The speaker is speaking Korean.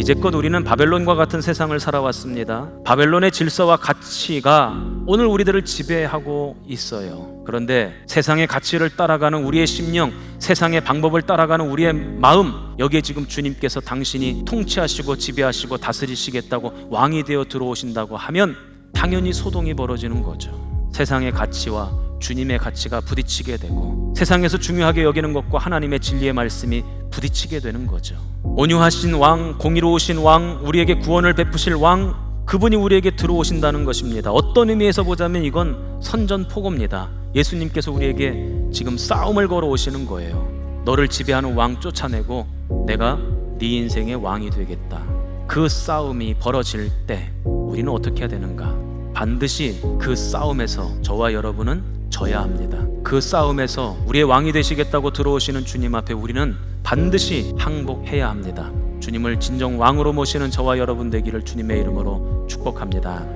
이제껏 우리는 바벨론과 같은 세상을 살아왔습니다. 바벨론의 질서와 가치가 오늘 우리들을 지배하고 있어요. 그런데 세상의 가치를 따라가는 우리의 심령, 세상의 방법을 따라가는 우리의 마음, 여기에 지금 주님께서 당신이 통치하시고 지배하시고 다스리시겠다고 왕이 되어 들어오신다고 하면 당연히 소동이 벌어지는 거죠. 세상의 가치와 주님의 가치가 부딪히게 되고 세상에서 중요하게 여기는 것과 하나님의 진리의 말씀이 부딪히게 되는 거죠. 온유하신 왕, 공의로우신 왕, 우리에게 구원을 베푸실 왕, 그분이 우리에게 들어오신다는 것입니다. 어떤 의미에서 보자면 이건 선전포고입니다. 예수님께서 우리에게 지금 싸움을 걸어 오시는 거예요. 너를 지배하는 왕 쫓아내고 내가 네 인생의 왕이 되겠다. 그 싸움이 벌어질 때 우리는 어떻게 해야 되는가? 반드시 그 싸움에서 저와 여러분은 져야 합니다. 그 싸움에서 우리의 왕이 되시겠다고 들어오시는 주님 앞에 우리는 반드시 항복해야 합니다. 주님을 진정 왕으로 모시는 저와 여러분 되기를 주님의 이름으로 축복합니다.